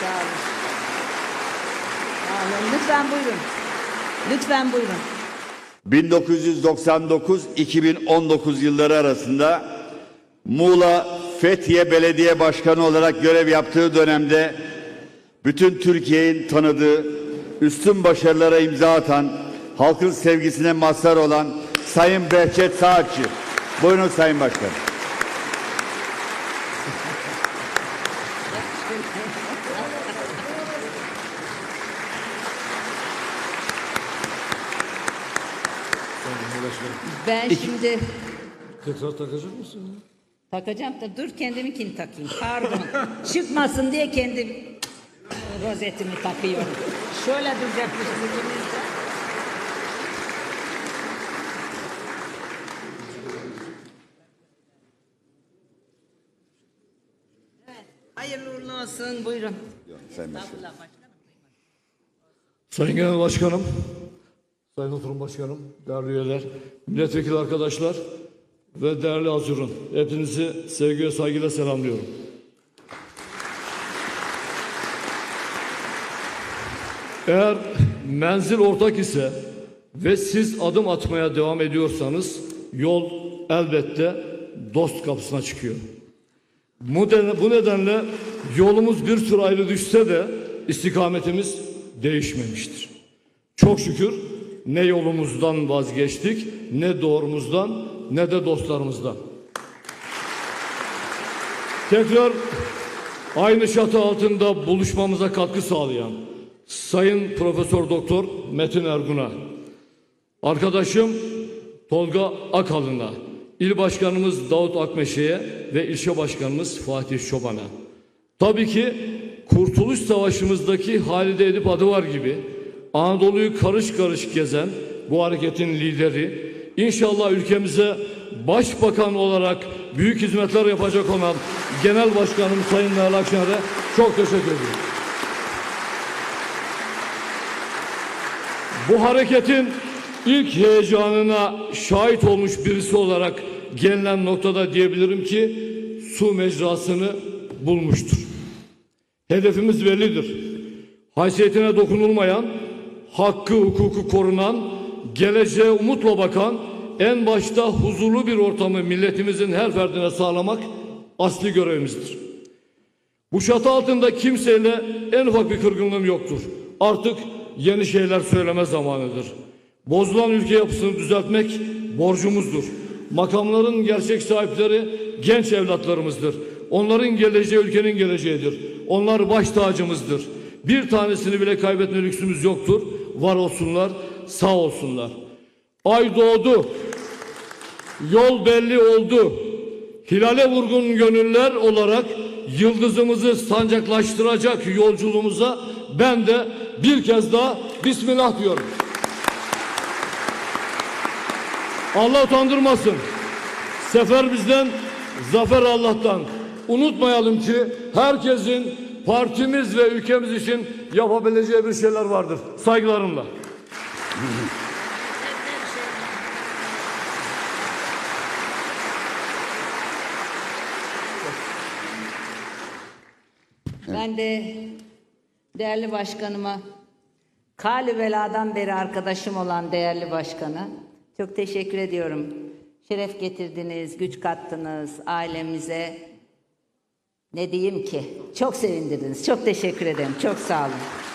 Sağ olun. Sağ olun. Lütfen buyurun. Lütfen buyurun. 1999-2019 yılları arasında Muğla Fethiye Belediye Başkanı olarak görev yaptığı dönemde bütün Türkiye'nin tanıdığı, üstün başarılara imza atan, halkın sevgisine mazhar olan Sayın Behçet Saatçı. Buyurun Sayın Başkan. Ben şimdi Tekrar takacak mısın? takacağım da dur kendiminkini takayım. Pardon. Çıkmasın diye kendim rozetimi takıyorum. Şöyle de. Evet, Hayırlı uğurlu olsun. Buyurun. Estağfurullah başkanım. Sayın Genel Başkanım, Sayın Oturum Başkanım, değerli üyeler, milletvekili arkadaşlar ve değerli Azur'un hepinizi sevgi ve saygıyla selamlıyorum. Eğer menzil ortak ise ve siz adım atmaya devam ediyorsanız yol elbette dost kapısına çıkıyor. Bu, den- bu nedenle yolumuz bir tür ayrı düşse de istikametimiz değişmemiştir. Çok şükür ne yolumuzdan vazgeçtik, ne doğrumuzdan, ne de dostlarımızdan. Tekrar aynı çatı altında buluşmamıza katkı sağlayan Sayın Profesör Doktor Metin Ergun'a, arkadaşım Tolga Akalın'a, il başkanımız Davut Akmeşe'ye ve ilçe başkanımız Fatih Çoban'a. Tabii ki Kurtuluş Savaşı'mızdaki Halide Edip Adıvar gibi Anadolu'yu karış karış gezen bu hareketin lideri, inşallah ülkemize başbakan olarak büyük hizmetler yapacak olan Genel Başkanım Sayın Meral Akşener'e çok teşekkür ediyorum. Bu hareketin ilk heyecanına şahit olmuş birisi olarak gelinen noktada diyebilirim ki su mecrasını bulmuştur. Hedefimiz bellidir. Haysiyetine dokunulmayan, hakkı hukuku korunan, geleceğe umutla bakan, en başta huzurlu bir ortamı milletimizin her ferdine sağlamak asli görevimizdir. Bu çatı altında kimseyle en ufak bir kırgınlığım yoktur. Artık yeni şeyler söyleme zamanıdır. Bozulan ülke yapısını düzeltmek borcumuzdur. Makamların gerçek sahipleri genç evlatlarımızdır. Onların geleceği ülkenin geleceğidir. Onlar baş tacımızdır. Bir tanesini bile kaybetme lüksümüz yoktur. Var olsunlar, sağ olsunlar. Ay doğdu. Yol belli oldu. Hilale vurgun gönüller olarak yıldızımızı sancaklaştıracak yolculuğumuza ben de bir kez daha Bismillah diyorum. Allah utandırmasın. Sefer bizden, zafer Allah'tan. Unutmayalım ki herkesin partimiz ve ülkemiz için yapabileceği bir şeyler vardır. Saygılarımla. Ben de değerli başkanıma, Kali Vela'dan beri arkadaşım olan değerli başkana çok teşekkür ediyorum. Şeref getirdiniz, güç kattınız ailemize. Ne diyeyim ki? Çok sevindirdiniz. Çok teşekkür ederim. Çok sağ olun.